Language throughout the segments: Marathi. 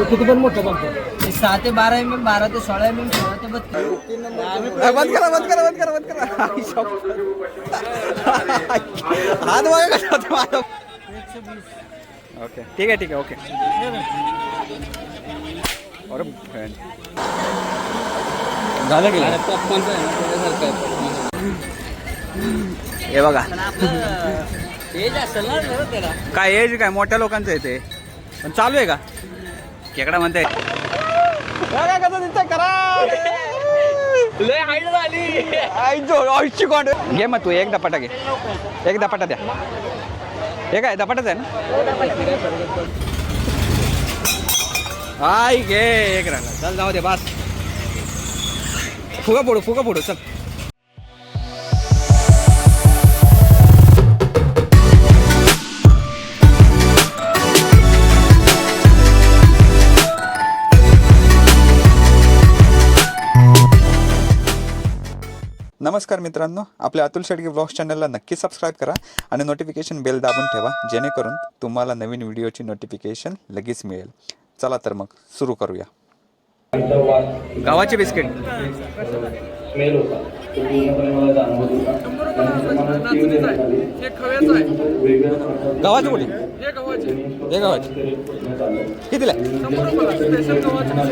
किती पण मोठं बघतो सहा ते बारा एम एम बारा ते सोळा एम एम सोळा ते बत्तीस बंद करा बंद करा बंद करा बंद करा हात बघा कसा होता माझा ओके ठीक आहे ठीक आहे ओके अरे. झालं की हे बघा तेज असेल ना जरा त्याला. काय एज काय? मोठ्या लोकांचं आहे ते. पण चालू आहे का? खेकडा म्हणते काय कसं दिसतंय? करा. लय हाईट झाली आई जो आईची कोंड. घे मग तू एक दपाटा घे. एक दपाटा द्या. हे काय दपाटाच आहे ना? आई घे एक राहिला. चल जाऊ दे बस. फुगा फोडू फुगा फोडू चल. नमस्कार मित्रांनो आपल्या अतुल शेडगे ब्लॉग्स चॅनलला नक्की सबस्क्राईब करा आणि नोटिफिकेशन बेल दाबून ठेवा जेणेकरून तुम्हाला नवीन व्हिडिओची नोटिफिकेशन लगेच मिळेल. चला तर मग सुरू करूया. गावाचे बिस्किट स्मेल होता. तो पूर्णपणे मला जाणवत होता मला हे. कितीला जाणवत होतं.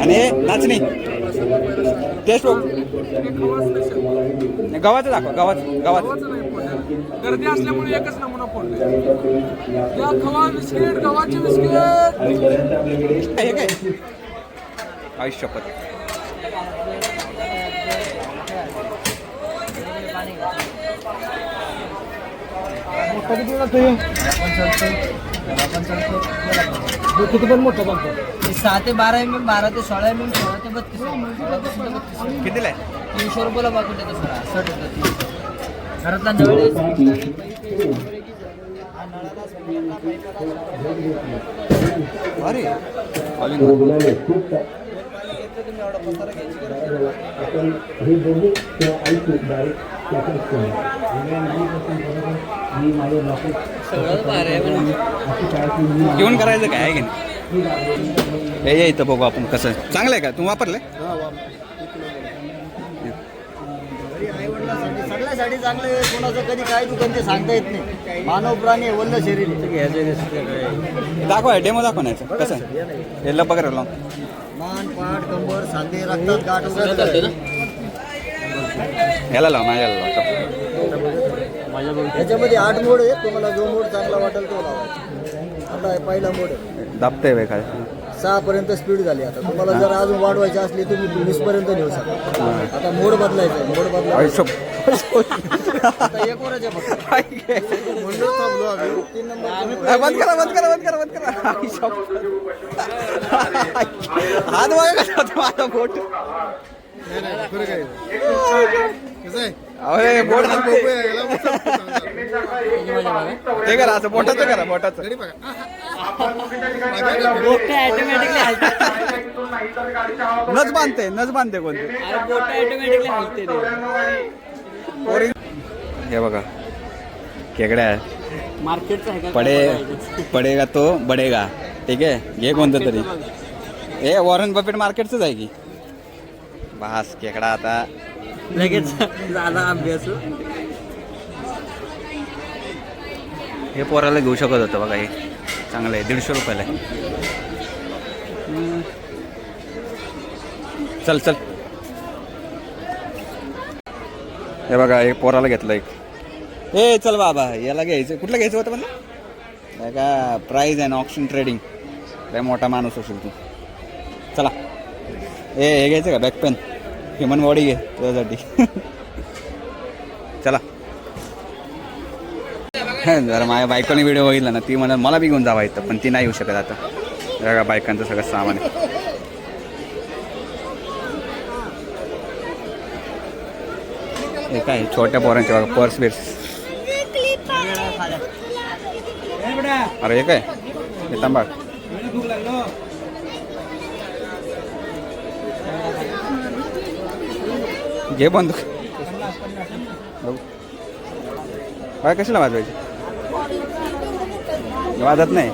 आणि नाचणी. टेस्ट बघ. गावाचं दाखवा गावाचं गावाचं गर्दी असल्यामुळे एकच नमुना फोडले या खवा बिस्किट गव्हाचे बिस्किट. हे काय? आयुष्य शपथ. मोठा किती पण मोठं बघतो सहा ते बारा एम एम बारा ते सोळा एम एम सोळा ते बत्तीस कितीला आहे? तीनशे रुपयाला बाकूट येतो सर. असं होतं घरातला नळ अरे. आपण हे बघू किंवा ऐकू डायरेक्ट त्याच्याच करू. मी माझ्या घेऊन करायचं काय आहे की नाही? हे इथं बघू आपण कसं. चांगलं आहे का? तू वापरलंय. सगळ्यासाठी चांगलं आहे. कोणाचं कधी काय दुकान ते सांगता येत नाही. मानव प्राणी आहे, वल्ल शरीर आहे. दाखवा डेमो दाखवा नाही. कसं आहे? हे लप वगैरे लावून मान पाठ कंबर सांधे रक्तात गाठ वगैरे ह्याला लाव माझ्याला लाव याच्यामध्ये आठ मोड आहे तुम्हाला जो मोड चांगला वाटेल तो लावायचा आता पहिला मोड आहे. दाबतंय बाई काय? सहा पर्यंत स्पीड झाली आता. तुम्हाला जर अजून वाढवायची असली तुम्ही वीस पर्यंत नेऊ शकता. आता मोड बदलायचा मोड बदलायचा बंद करा बंद करा बंद करा बंद करा हात बघा कसा होता माझा बोट अरे बोट ते करा असं बोटाचं करा बोटाचं नच बांधते नच बांधते कोणते? बोट ऑटोमॅटिकली हलते हे बघा. खेकड्या मार्केटचं आहे का पडे पडेगा तो बडेगा. ठीक आहे? घे कोणतं तरी. हे वॉरन बफेट मार्केटचंच आहे की? बास खेकडा आता. लगेच झाला अभ्यास. हे पोराला घेऊ शकत होतं बघा हे. चांगलं आहे दीडशे रुपयाला. चल चल. हे बघा एक पोराला घेतलं एक. ए चल बाबा याला घ्यायचं. कुठलं घ्यायचं होतं म्हणलं नाही का प्राईज आहे ना ऑप्शन ट्रेडिंग लय मोठा माणूस असेल तू. चला. ए हे घ्यायचं का? बॅक पेन ह्युमन बॉडी घे तुझ्यासाठी. चला. जरा माझ्या बायकोने व्हिडिओ बघितला ना ती म्हणा मला बी घेऊन जावा इथं पण ती नाही येऊ शकत आता. बघा बायकांचं सगळं सामान आहे. हे काय छोट्या पोरांचे बघा पर्स बिर्स अरे हे काय? हे तांबा घे बंद काय बाय कशाला वाजवायची? वाजत नाही.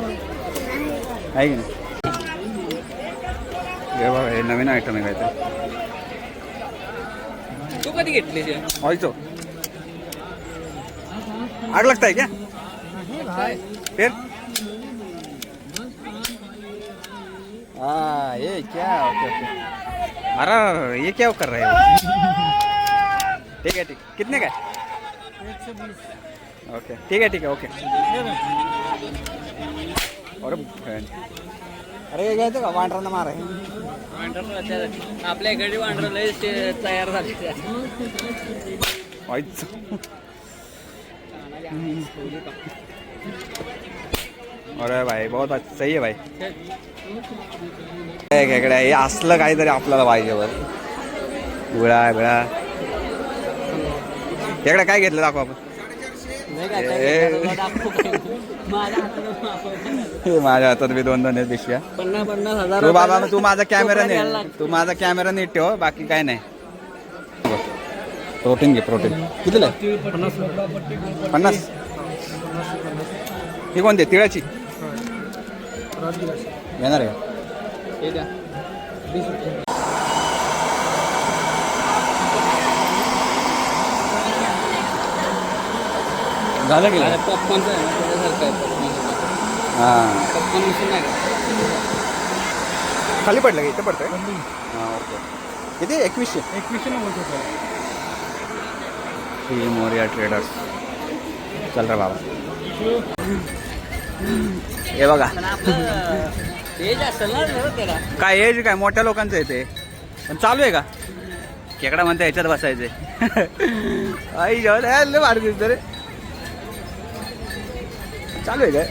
आहे की नाही? हे बघा हे नवीन आयटम आहे काहीतरी. तू कधी घेतली ते? ऑइचो आग लगता है क्या फिर ये क्या ओके ओके अरे, ये क्या कर रहे हो? ठीक है, ठीक. कितने का ओके, ठीक है ठीक है, ओके. बहन. अरे हे घ्यायचं का वांडरांना मार. आपल्या इकडे वांढर लय तयार झाले. अरे भाई बहुत सही आहे भाई. खेकडे हे असलं काहीतरी आपल्याला पाहिजे बर गुळा बिळा खेकड्या काय घेतलं दाखव आपण. हे माझ्या हातात बी दोन दोन पिशव्या पन्नास पन्नास हजार तू बाबा तू माझा कॅमेरा नाही. तू माझा कॅमेरा नीट ठेव बाकी काय नाही. प्रोटीन घे प्रोटीन कितीला आहे? पन्नास. ही कोणती? तिळाची? येणार आहे का? हे द्या. झालं की अरे पॉपकॉर्नचं आहे ना त्याच्यासारखं आहे पॉपकॉर्न हां. पॉपकॉर्न मशीन आहे का? खाली पडलं का? इथं पडतंय? हां ओके. किती? एकवीसशे? एकवीसशे नव्वद रुपये ही मोरिया ट्रेडर्स चल रे बाबा. हे बघा. पण आपलं तेज असेल ना जरा. त्याला काय एज काय मोठ्या लोकांचं आहे ते? पण चालू आहे का? खेकडा म्हणते ह्याच्यात बसायचे. आई जेव्हा लय भारी दिसतं रे. चालू आहे काय?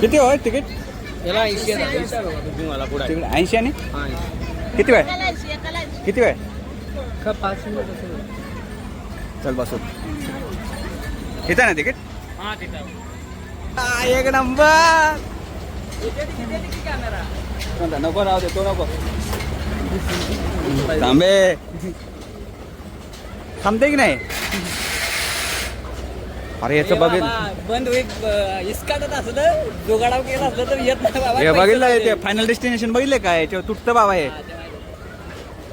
किती होय तिकीट? याला ऐंशी हजार विचार बाबा तुम्ही मला पुढे. तिकीट ऐंशी आणि हां किती वेळ किती वेळ का पाच मिनिट असेल चल बसू. किती आहे ना तिकीट? हां आ, एक नंबर. कॅमेरा कोणता? नको राहू दे तो नको थांबे. थांबते की नाही? अरे याचं बघितलं. बंद होईल इसकाटत असलं जोगाडाव केला असलं तर येत नाही बाबा हे बघितलं. ते फायनल डेस्टिनेशन बघितलं काय याच्यावर तुटतं बाबा हे.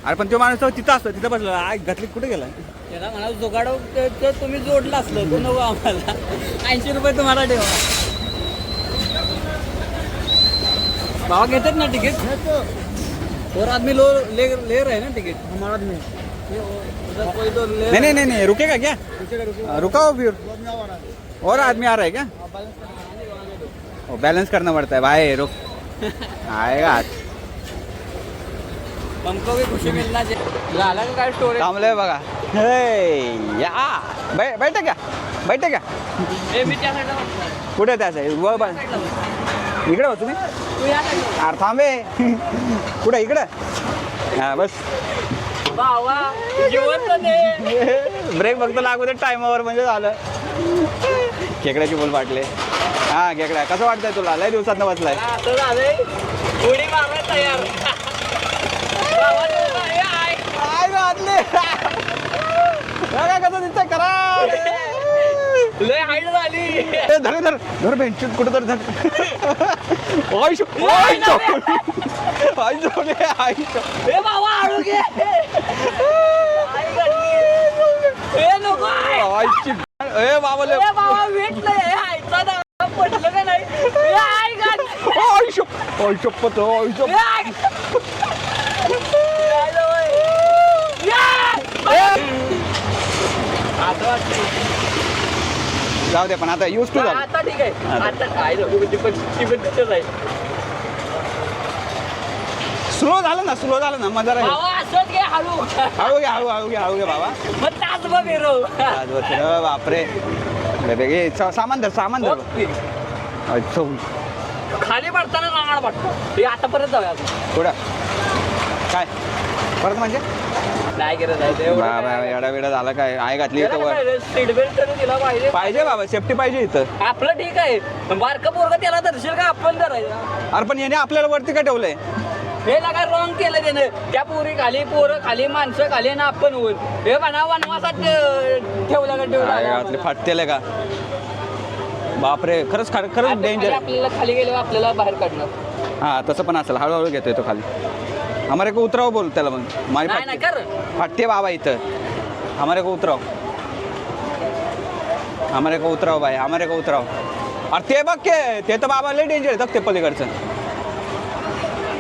अरे पण तो माणूस तो तिथं असतो तिथं बसला. आग घातली कुठे गेला? त्याला म्हणा जोगाडाव ते- ते तुम्ही जोडलं असलं तो नको आम्हाला. ऐंशी रुपये तुम्हाला ठेवा. भावा घेतात ना तिकीट और आदमी लो ले ले रहे हैं ना टिकट हमारा आदमी कोई तो ले नहीं नहीं नहीं नहीं रुकेगा क्या? रुकाओ फिर। और आदमी आ रहा है क्या? वो बैलेंस करना पड़ता है। भाई रुक। आएगा। आज हमको भी खुशी मिलना चाहिए। झाला का काय स्टोरी थांबलंय बघा या। बैठा क्या? बैठा क्या? ए मी त्या कुठे त्या साईड वर इकडे हो तुम्ही अरे थांबे। कुठे इकडे। हा बस. भावा जिवंत ब्रेक फक्त लागू दे टायमावर म्हणजे झालं. खेकड्याची बोल वाटले हा खेकड्या कसं वाटतंय तुला? लय दिवसात बसलाय. झालंय. उडी मारायला तयार. भावा, तुला हे आहे. काय बघा कसं दिसतंय? करा. लय हाईट झाली ए, धर धर धर बेंच कुठं तर धर ए बाबा आळू घे आई गडली. ए नको आहे. आयुष्य ए ए बाबा पडलं का नाही ए आई पत आयुष्य ए आई. ए आई जवळ. ए. आता वाटतं. जाऊ दे पण आता युज टू झालं. आता ठीक आहे. आता काय झालं ती पण ती पण तिथंच आहे. स्लो झालं ना स्लो झालं ना मजा राहील. बाबा असंच घे हळू. हळू घे हळू हळू घे हळू घे बाबा मग तास बघ फिरव. आज वर्ष रे बापरे. ए, सा- सामान धर सामान धर. अच्छा खाली पडताना रांगण पडतो हे आतापर्यंत जाऊया. आपण. पुढं काय? परत म्हणजे? नाही गरज आहे ते एवढं बाबा काय. एवढा वेळा झाला काय? आहे घातली त्याला इथं वर. काय सीट बेल्ट तरी दिला पाहिजे. पाहिजे बाबा सेफ्टी पाहिजे इथं. आपलं ठीक आहे. बारकं पोरग त्याला धरशील का? आपण धरायचं. अरे पण याने आपल्याला वरती का ठेवलंय? हे लगा रॉंग केलं त्यानं. त्या पोरी खाली पोरं खाली माणसं खाली ना आपण वर हे म्हणा वनवासात अं, ठेवला का ठेवला फाटतेले का? बापरे खरंच खरं खरंच डेंजर आपल्याला खाली गेल्यावर आपल्याला बाहेर काढणार. हां तसं पण असेल. हळूहळू घेतोय तो खाली. हमारे को उतराव बोल त्याला मग माझी नाही नाही फाटते कर। फाटते बाबा इथं। हमारे को उतराव हमारे को उतराव बाई हमारे को उतराव अरे ते बघ के ते तर बाबा लय डेंजर आहे ते पलीकडचं.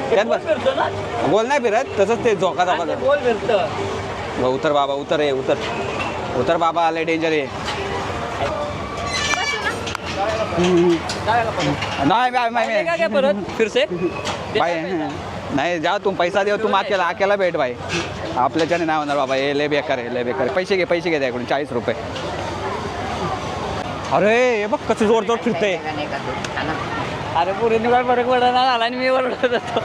त्यात बस फिरतो ना. गोल नाही फिरत तसंच ते झोका आणि झोका ते गोल फिरतं. ब- उतर बाबा उतर ये उतर. उतर बाबा आले डेंजर आहे. नाही बाय काय काय परत. फिरसे. बाय नाही जा तू पैसा देव तू अकेला अकेला भेट बाई. आपल्याच्याने नाही होणार बाबा हे लय बेकार आहे लय बेकार आहे. पैसे घे पैसे घे त्याकडून चाळीस रुपये. अरे हे बघ कसं जोर जोर फिरतंय. अरे पोरीने काय फरक पडणार आला आणि मी ओरडत होतो.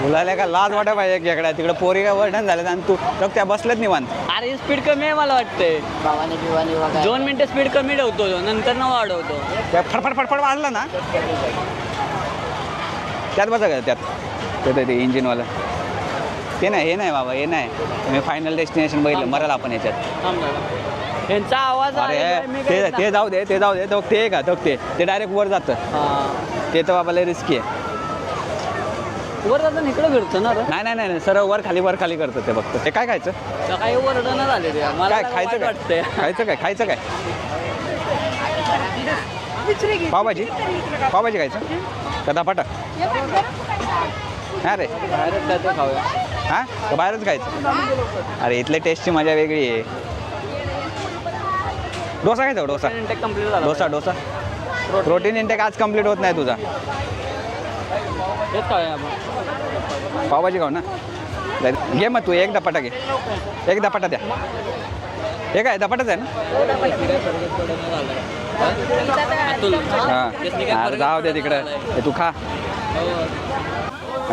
बोलायला का लाज वाटा पाहिजे एकडा तिकडे पोरी काय वर्णन झालं आणि तू बघ त्या बसलेत निवांत. अरे स्पीड कमी आहे मला वाटतंय. दोन मिनिटं स्पीड कमी ठेवतो तो, नंतर न वाढवतो. त्या फडफड फडफड वाजला ना. त्यात बसा का त्यात. ते ते- इंजिनवालं. ते नाही हे नाही बाबा हे नाही. मी फायनल डेस्टिनेशन बघितलं मराल आपण याच्यात. यांचा आवाज अरे मी ते ते जाऊ दे ते जाऊ दे तो ते का? तो ते. ते डायरेक्ट वर जातं. हा. ते तर बाबा लय रिस्की आहे. वर जाताना इकडं फिरतो ना रे. नाही नाही नाही नाही, सरळ वर खाली वर खाली करतं ते बघतं ते काय खायचं? काही ओरडणं झाले रे. मला काय खायचं काय? वाटतंय. खायचं काय? खायचं काय? पावभाजी? पावभाजी खायचं? का धपाटा हा रे. हा? का बाहेरच खायचं? अरे इथल्या टेस्टची मजा वेगळी आहे. डोसा खायचा डोसा? इंटेक कंप्लीट झाला डोसा डोसा. प्रोटीन इंटेक आज कंप्लीट होत नाही तुझा. पावभाजी खाऊ ना? घे मग तू एक धपाटा घे एक धपाटा द्या. हे काय धपाटाच आहे ना. हां. जाऊ दे तिकडे. हे तू खा.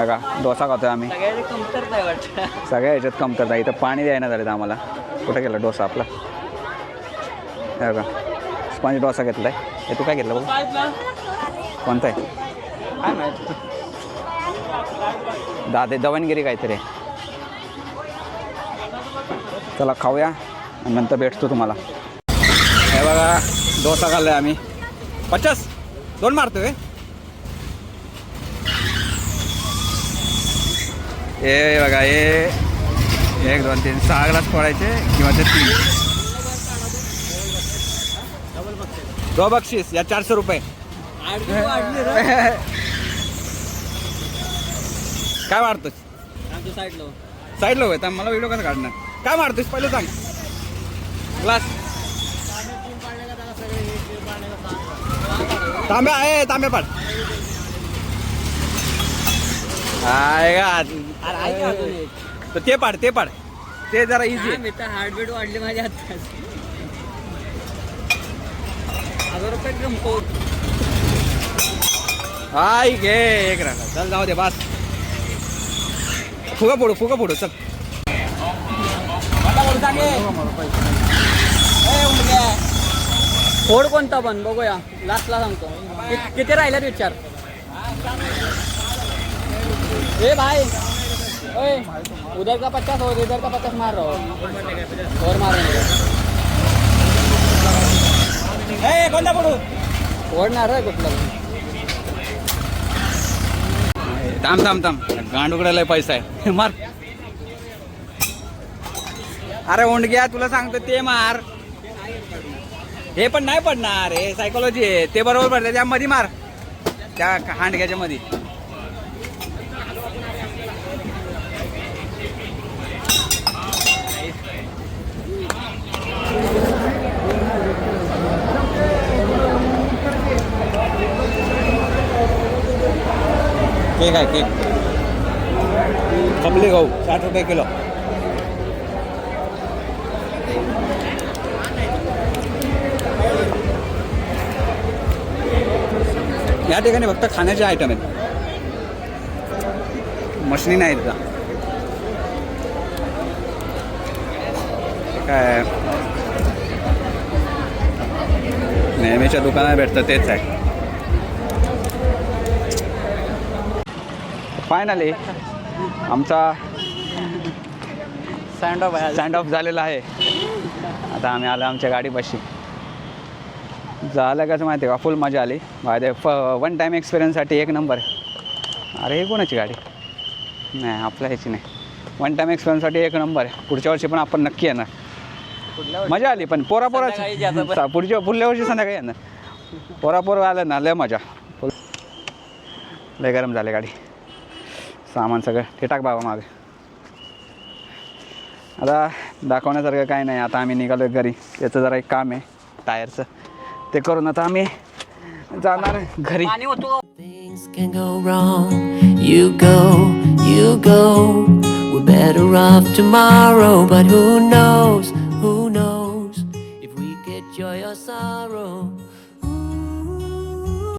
का डोसा खातोय आम्ही. आहे सगळ्या ह्याच्यात कमतरता इथं पाणी द्यायला झालं आम्हाला. कुठे गेला डोसा आपला? हा का स्पंज डोसा घेतलाय. हे तू काय घेतलं बघ? कोणता आहे? दादे दवणगिरी काहीतरी आहे. चला खाऊया आणि नंतर भेटतो तुम्हाला. हे बघा डोसा खाल्लाय आम्ही. पचास? दोन मारतोय? हे बघा हे एक दोन तीन. सहा ग्लास पडायचे किंवा ते तीन. दो बक्षीस या चारशे रुपये. काय मारतोस? साईड लो साईडला होय मला व्हिडिओ कसा काढणार? काय मारतोस? पहिलं सांग. ग्लास. तांब्या आहे तांब्या पाड. आहे का अरे ऐक अजून एक. तर ते पाड ते पाड. ते जरा इझी काय मी तर हार्टबीट वाढली माझ्या हातात. हजार रुपये गमतो हाय घे एक राखा चल जाऊ दे बस. फुगा फोडू फुगा फोडू चल. फोड कोणता पण बघूया. लास्टला सांगतो. कि- किती राहिल्यात विचार? ए भाई. ओए उधर का पचास और इधर का पचास मार रहा हो। और मारेंगे कोणता फोडू ओढणार आहे कुठलं थांब थांब थांब। गांडुकड्याला पैसा आहे. मार. अरे ओंडग्या तुला सांगतो ते मार. हे पण नाही पडणार हे सायकोलॉजी आहे. ते बरोबर पडतं त्या मध्ये मार. त्या हांडग्याच्या मध्ये. केक आहे केक. खपली गहू साठ रुपये किलो. या ठिकाणी फक्त खाण्याचे आयटम आहेत. मशनी नाही का काय? नेहमीच्या दुकानात भेटतं तेच आहे. फायनली आमचा सँड ऑफ आहे. सँड ऑफ झालेला आहे. आता आम्ही आलो आमच्या गाडीपाशी. झालं कसं माहिती आहे का? फुल मजा आली. बाय फ वन टाईम एक्सपिरियन्ससाठी एक नंबर अरे हे कोणाची गाडी? नाही आपल्या ह्याची नाही. वन टाईम एक्सपिरियन्ससाठी एक नंबर आहे. पुढच्या वर्षी पण आपण नक्की येणार. मजा आली पण पोरा पोरा पुढच्या पुढल्या वर्षी संध्याकाळी येणार. पोरा पोरा आलं ना लय मजा. फुल लय गरम झाले गाडी. सामान सगळं ते टाक बाबा मागे आता दाखवण्यासारखं काही नाही आता आम्ही निघालो घरी त्याचं जरा एक काम आहे टायरचं ते करून आता आम्ही जाणार घरी can go wrong. You go, you go. We're better off tomorrow, but who knows? Who knows? If we get joy or sorrow.